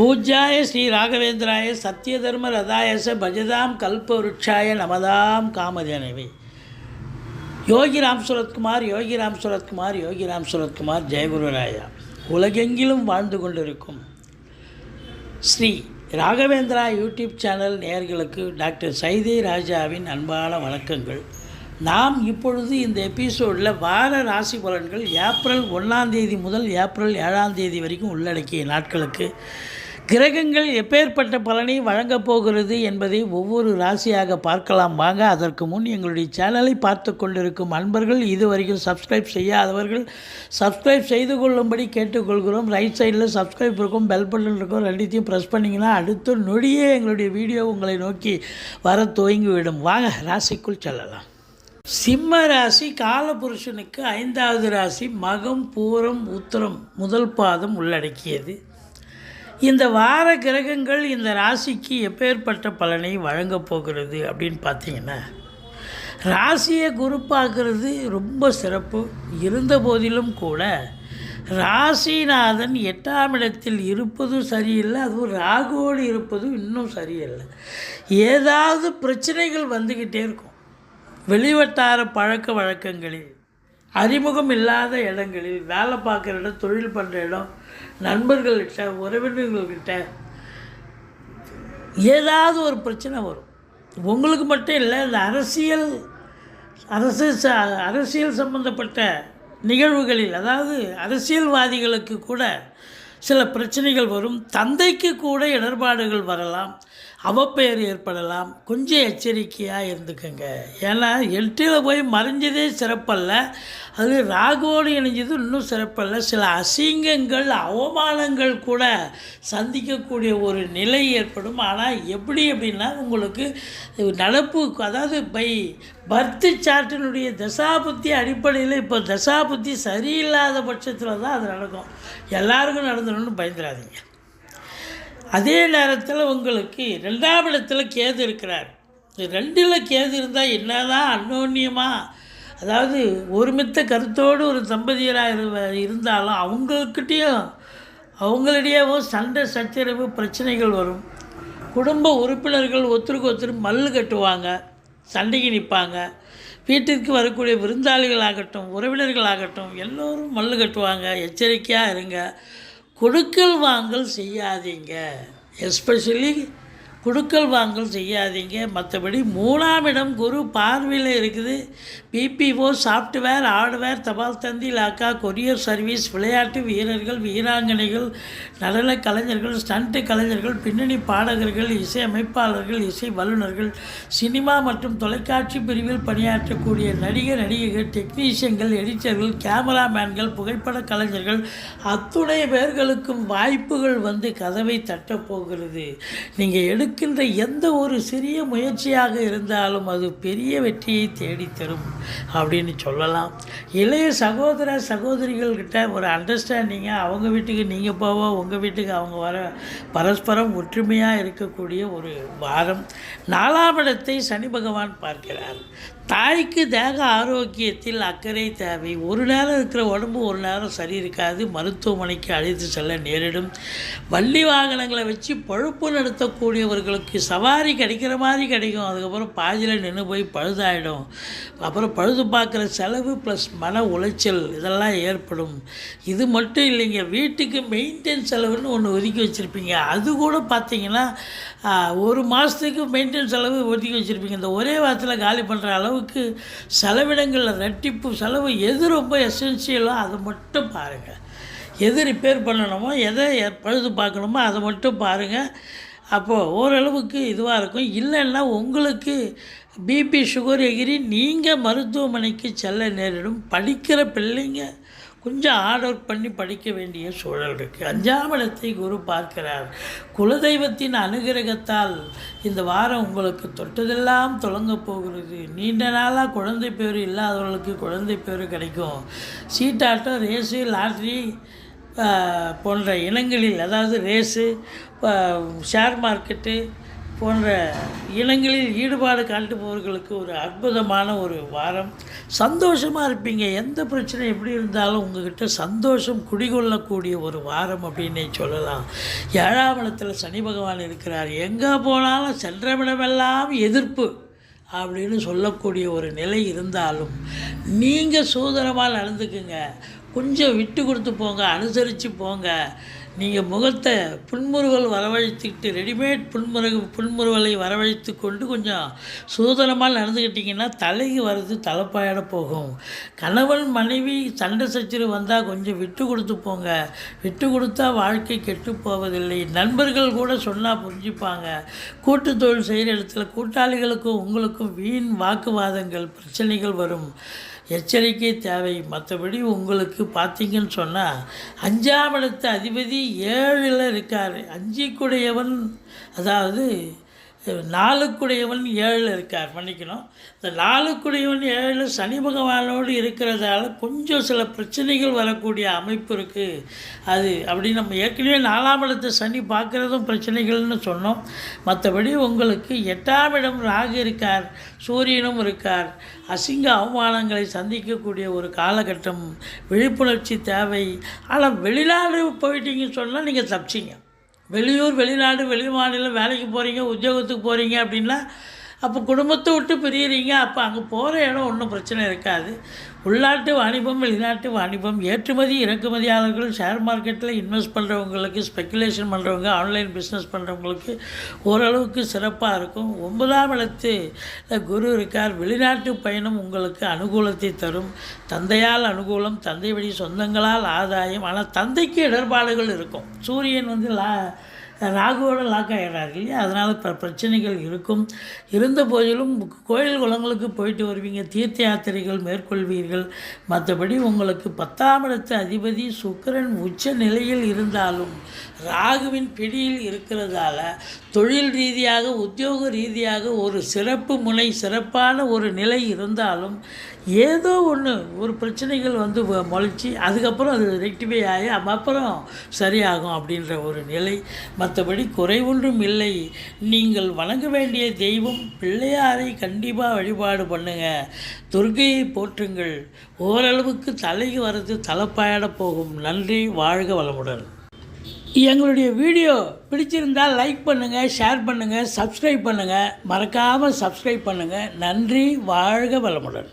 பூஜ்யாய ஸ்ரீ ராகவேந்திராய சத்யதர்ம ரதாயச பஜதாம் கல்பவருட்சாய நமதாம் காமதேனவே. யோகி ராம் சுரத்குமார் யோகி ராம் சுரத்குமார் யோகி ராம் சுரத்குமார் ஜெயகுருராயா உலகெங்கிலும் வாழ்ந்து கொண்டிருக்கும் ஸ்ரீ ராகவேந்திரா யூடியூப் சேனல் நேயர்களுக்கு டாக்டர் சைதே ராஜாவின் அன்பான வணக்கங்கள். நாம் இப்பொழுது இந்த எபிசோடில் வார ராசி பலன்கள் ஏப்ரல் ஒன்றாம் தேதி முதல் ஏப்ரல் ஏழாம் தேதி வரைக்கும் உள்ளடக்கிய நாட்களுக்கு கிரகங்கள் எப்பேற்பட்ட பலனை வழங்கப் போகிறது என்பதை ஒவ்வொரு ராசியாக பார்க்கலாம். வாங்க அதற்கு முன் எங்களுடைய சேனலை பார்த்து கொண்டிருக்கும் அன்பர்கள் இதுவரைக்கும் சப்ஸ்கிரைப் செய்யாதவர்கள் சப்ஸ்கிரைப் செய்து கொள்ளும்படி கேட்டுக்கொள்கிறோம். ரைட் சைடில் சப்ஸ்கிரைப் இருக்கும் பெல் பட்டன் இருக்கும் ரெண்டுத்தையும் ப்ரெஸ் பண்ணிங்கன்னா அடுத்த நொடியே எங்களுடைய வீடியோ உங்களை நோக்கி வர துவங்கிவிடும். வாங்க ராசிக்குள் செல்லலாம். சிம்ம ராசி காலபுருஷனுக்கு ஐந்தாவது ராசி மகம் பூரம் உத்தரம் முதல் பாதம் உள்ளடக்கியது. இந்த வார கிரகங்கள் இந்த ராசிக்கு எப்பேற்பட்ட பலனை வழங்கப் போகிறது அப்படின்னு பார்த்தீங்கன்னா ராசியை குருப்பாக்குறது ரொம்ப சிறப்பு. இருந்த போதிலும் கூட ராசிநாதன் எட்டாம் இடத்தில் இருப்பதும் சரியில்லை அதுவும் ராகுவோடு இருப்பதும் இன்னும் சரியில்லை. ஏதாவது பிரச்சனைகள் வந்துக்கிட்டே இருக்கும். வெளிவட்டார பழக்க வழக்கங்களில் அறிமுகம் இல்லாத இடங்களில் வேலை பார்க்குற இடம் தொழில் பண்ணுற இடம் நண்பர்கள்கிட்ட உறவினர்கள்கிட்ட ஏதாவது ஒரு பிரச்சனை வரும். உங்களுக்கு மட்டும் இல்லை இந்த அரசியல் அரசு ச அரசியல் சம்பந்தப்பட்ட நிகழ்வுகளில் அதாவது அரசியல்வாதிகளுக்கு கூட சில பிரச்சனைகள் வரும். தந்தைக்கு கூட இடர்பாடுகள் வரலாம். அவப்பெயர் ஏற்படலாம். கொஞ்சம் எச்சரிக்கையாக இருந்துக்கங்க. ஏன்னா எட்டில் போய் மறைஞ்சதே சிறப்பல்ல. அது ராகுவோடு இணைஞ்சது இன்னும் சிறப்பல்ல. சில அசிங்கங்கள் அவமானங்கள் கூட சந்திக்கக்கூடிய ஒரு நிலை ஏற்படும். ஆனால் எப்படி அப்படின்னா உங்களுக்கு நடப்பு அதாவது பை பர்த்து சார்ட்டினுடைய தசாபுத்தி அடிப்படையில் இப்போ தசாபுத்தி சரியில்லாத பட்சத்தில் தான் அது நடக்கும். எல்லாருக்கும் நடந்துடணும்னு பயந்துடாதீங்க. அதே நேரத்தில் உங்களுக்கு ரெண்டாம் இடத்துல கேது இருக்கிறார். ரெண்டில் கேது இருந்தால் என்னதான் அன்னோன்யமாக அதாவது ஒருமித்த கருத்தோடு ஒரு தம்பதியராக இரு இருந்தாலும் அவங்கக்கிட்டேயும் அவங்களிடையவும் சண்டை சச்சரவு பிரச்சனைகள் வரும். குடும்ப உறுப்பினர்கள் ஒருத்தருக்கு ஒருத்தர் மல்லு கட்டுவாங்க சண்டைக்கு நிற்பாங்க. வீட்டிற்கு வரக்கூடிய விருந்தாளிகளாகட்டும் உறவினர்களாகட்டும் எல்லோரும் மல்லு கட்டுவாங்க. எச்சரிக்கையாக இருங்க. கொடுக்கல் வாங்கல் செய்யாதீங்க. எஸ்பெஷலி குடுக்கல் வாங்கல் செய்யாதீங்க. மற்றபடி மூணாம் இடம் குரு பார்வையில் இருக்குது. பிபிஓ சாஃப்ட்வேர் ஹார்ட்வேர் தபால் தந்தி லாக்கா கொரியர் சர்வீஸ் விளையாட்டு வீரர்கள் வீராங்கனைகள் நடன கலைஞர்கள் ஸ்டண்ட்டு கலைஞர்கள் பின்னணி பாடகர்கள் இசை அமைப்பாளர்கள் இசை வல்லுநர்கள் சினிமா மற்றும் தொலைக்காட்சி பிரிவில் பணியாற்றக்கூடிய நடிகர் நடிகைகள் டெக்னீஷியன்கள் எடிட்டர்கள் கேமராமேன்கள் புகைப்பட கலைஞர்கள் அத்துணை பேர்களுக்கும் வாய்ப்புகள் வந்து கதவை தட்டப்போகிறது நீங்கள் எடு எடுக்கின்ற எந்த ஒரு சிறிய முயற்சியாக இருந்தாலும் அது பெரிய வெற்றியை தேடித்தரும் அப்படின்னு சொல்லலாம். இளைய சகோதர சகோதரிகள்கிட்ட ஒரு அண்டர்ஸ்டாண்டிங்காக அவங்க வீட்டுக்கு நீங்கள் போவோ உங்கள் வீட்டுக்கு அவங்க வர பரஸ்பரம் ஒற்றுமையாக இருக்கக்கூடிய ஒரு வாரம். நாலாம் இடத்தை சனி பகவான் பார்க்கிறார். தாய்க்கு தேக ஆரோக்கியத்தில் அக்கறை தேவை. ஒரு நேரம் இருக்கிற உடம்பு ஒரு நேரம் சரி இருக்காது. மருத்துவமனைக்கு அழைத்து செல்ல நேரிடும். வள்ளி வாகனங்களை வச்சு பழுப்பு அவர்களுக்கு சவாரி கிடைக்கிற மாதிரி கிடைக்கும். அதுக்கப்புறம் பாதியில் நின்று போய் பழுதாயிடும். அப்புறம் பழுது பார்க்குற செலவு ப்ளஸ் மன உளைச்சல் இதெல்லாம் ஏற்படும். இது மட்டும் இல்லைங்க வீட்டுக்கு மெயின்டெனன்ஸ் செலவுன்னு ஒன்று ஒதுக்கி வச்சுருப்பீங்க. அது கூட பார்த்தீங்கன்னா ஒரு மாதத்துக்கு மெயின்டெனன்ஸ் செலவு ஒதுக்கி வச்சுருப்பீங்க. இந்த ஒரே வாரத்தில் காலி பண்ணுற அளவுக்கு செலவிடங்களில் ரெட்டிப்பு செலவு எது ரொம்ப எசென்சியலோ அதை மட்டும் பாருங்கள் எது ரிப்பேர் பண்ணணுமோ எதை பழுது பார்க்கணுமோ அதை மட்டும் பாருங்கள் அப்போது ஓரளவுக்கு இதுவாக இருக்கும். இல்லைன்னா உங்களுக்கு பிபி சுகர் எகிரி நீங்கள் மருத்துவமனைக்கு செல்ல நேரிடும். படிக்கிற பிள்ளைங்க கொஞ்சம் ஆர்டர் ஒர்க் பண்ணி படிக்க வேண்டிய சூழல் இருக்குது அஞ்சாம் இடத்தை குரு பார்க்கிறார். குலதெய்வத்தின் அனுகிரகத்தால் இந்த வாரம் உங்களுக்கு தொட்டதெல்லாம் தொடங்க போகிறது. நீண்ட நாளாக குழந்தை பேர் இல்லாதவர்களுக்கு குழந்தை பேர் கிடைக்கும். சீட்டாட்டம் ரேஸு லாட்ரி போன்ற இனங்களில் அதாவது ரேஸு ஷேர் மார்க்கெட்டு போன்ற இனங்களில் ஈடுபாடு காட்டுபவர்களுக்கு ஒரு அற்புதமான ஒரு வாரம். சந்தோஷமாக இருப்பீங்க. எந்த பிரச்சனை எப்படி இருந்தாலும் உங்ககிட்ட சந்தோஷம் குடிகொள்ளக்கூடிய ஒரு வாரம் அப்படின்னே சொல்லலாம். ஏழாம் இடத்துல சனி பகவான் இருக்கிறார். எங்கே போனாலும் சென்றவிடமெல்லாம் எதிர்ப்பு அப்படின்னு சொல்லக்கூடிய ஒரு நிலை இருந்தாலும் நீங்கள் சூதனமாக நடந்துக்குங்க. கொஞ்சம் விட்டு கொடுத்து போங்க அனுசரித்து போங்க. நீங்கள் முகத்தை புன்முறுவல் வரவழைத்துக்கிட்டு ரெடிமேட் புன்முருக புன்முறுவலை வரவழைத்து கொண்டு கொஞ்சம் சூதனமாக நடந்துக்கிட்டிங்கன்னா தலைக்கு வர்றது தலைப்பாயிட போகும். கணவன் மனைவி சண்டை சச்சரவு வந்தால் கொஞ்சம் விட்டு கொடுத்து போங்க. விட்டு கொடுத்தா வாழ்க்கை கெட்டு போவதில்லை. நண்பர்கள் கூட சொன்னால் புரிஞ்சுப்பாங்க. கூட்டு தொழில் செய்கிற இடத்துல கூட்டாளிகளுக்கும் உங்களுக்கும் வீண் வாக்குவாதங்கள் பிரச்சனைகள் வரும். எச்சரிக்கை தேவை. மற்றபடி உங்களுக்கு பார்த்தீங்கன்னு சொன்னால் அஞ்சாம் இடத்து அதிபதி ஏழில் இருக்கார். அஞ்சிக்குடையவன் அதாவது நாளுக்குடையவன் ஏழில் இருக்கார் மன்னிக்கணும். இந்த நாளுக்குடையவன் ஏழில் சனி பகவானோடு இருக்கிறதால கொஞ்சம் சில பிரச்சனைகள் வரக்கூடிய அமைப்பு இருக்குது அது அப்படி நம்ம ஏற்கனவே நாலாம் இடத்தை சனி பார்க்குறதும் பிரச்சனைகள்னு சொன்னோம். மற்றபடி உங்களுக்கு எட்டாம் இடம் ராகு இருக்கார் சூரியனும் இருக்கார். அசிங்க அவமானங்களை சந்திக்கக்கூடிய ஒரு காலகட்டம். விழிப்புணர்ச்சி தேவை. ஆனால் வெளிநாடு போயிட்டீங்கன்னு சொன்னால் நீங்கள் தப்பிச்சிங்க. வெளியூர் வெளிநாடு வெளி மாநிலம் வேலைக்கு போகிறீங்க உத்தியோகத்துக்கு போகிறீங்க அப்படின்னா அப்போ குடும்பத்தை விட்டு பிரியிறீங்க. அப்போ அங்கே போகிற இடம் ஒன்றும் பிரச்சனை இருக்காது. உள்நாட்டு வாணிபம் வெளிநாட்டு வாணிபம் ஏற்றுமதி இறக்குமதியாளர்கள் ஷேர் மார்க்கெட்டில் இன்வெஸ்ட் பண்ணுறவங்களுக்கு ஸ்பெக்குலேஷன் பண்ணுறவங்க ஆன்லைன் பிஸ்னஸ் பண்ணுறவங்களுக்கு ஓரளவுக்கு சிறப்பாக இருக்கும். ஒன்பதாம் இடத்து குரு இருக்கார். வெளிநாட்டு பயணம் உங்களுக்கு அனுகூலத்தை தரும். தந்தையால் அனுகூலம் தந்தை வழி சொந்தங்களால் ஆதாயம். ஆனால் தந்தைக்கு இடர்பாடுகள் இருக்கும். சூரியன் வந்து லா ராகுவோட லாக் ஆகிடுறாரு இல்லையா? அதனால் ப பிரச்சனைகள் இருக்கும். இருந்த போதிலும் கோயில் குளங்களுக்கு போயிட்டு வருவீங்க. தீர்த்த யாத்திரைகள் மேற்கொள்வீர்கள். மற்றபடி உங்களுக்கு பத்தாம் இடத்து அதிபதி சுக்கிரன் உச்ச நிலையில் இருந்தாலும் ராகுவின் பிடியில் இருக்கிறதால தொழில் ரீதியாக உத்தியோக ரீதியாக ஒரு சிறப்பு முனை சிறப்பான ஒரு நிலை இருந்தாலும் ஏதோ ஒன்று ஒரு பிரச்சனைகள் வந்து முளைச்சி அதுக்கப்புறம் அது ரெக்டிஃபை ஆகி அப்புறம் சரியாகும் அப்படின்ற ஒரு நிலை. மற்றபடி குறைவொன்றும் இல்லை. நீங்கள் வணங்க வேண்டிய தெய்வம் பிள்ளையாரை கண்டிப்பாக வழிபாடு பண்ணுங்கள் துர்க்கையை போற்றுங்கள். ஓரளவுக்கு தலைக்கு வரது தலைப்பாயிட போகும். நன்றி வாழ்க வளமுடன். எங்களுடைய வீடியோ பிடிச்சிருந்தால் லைக் பண்ணுங்கள் ஷேர் பண்ணுங்கள் சப்ஸ்கிரைப் பண்ணுங்கள் மறக்காமல் சப்ஸ்கிரைப் பண்ணுங்கள் நன்றி வாழ்க வளமுடன்.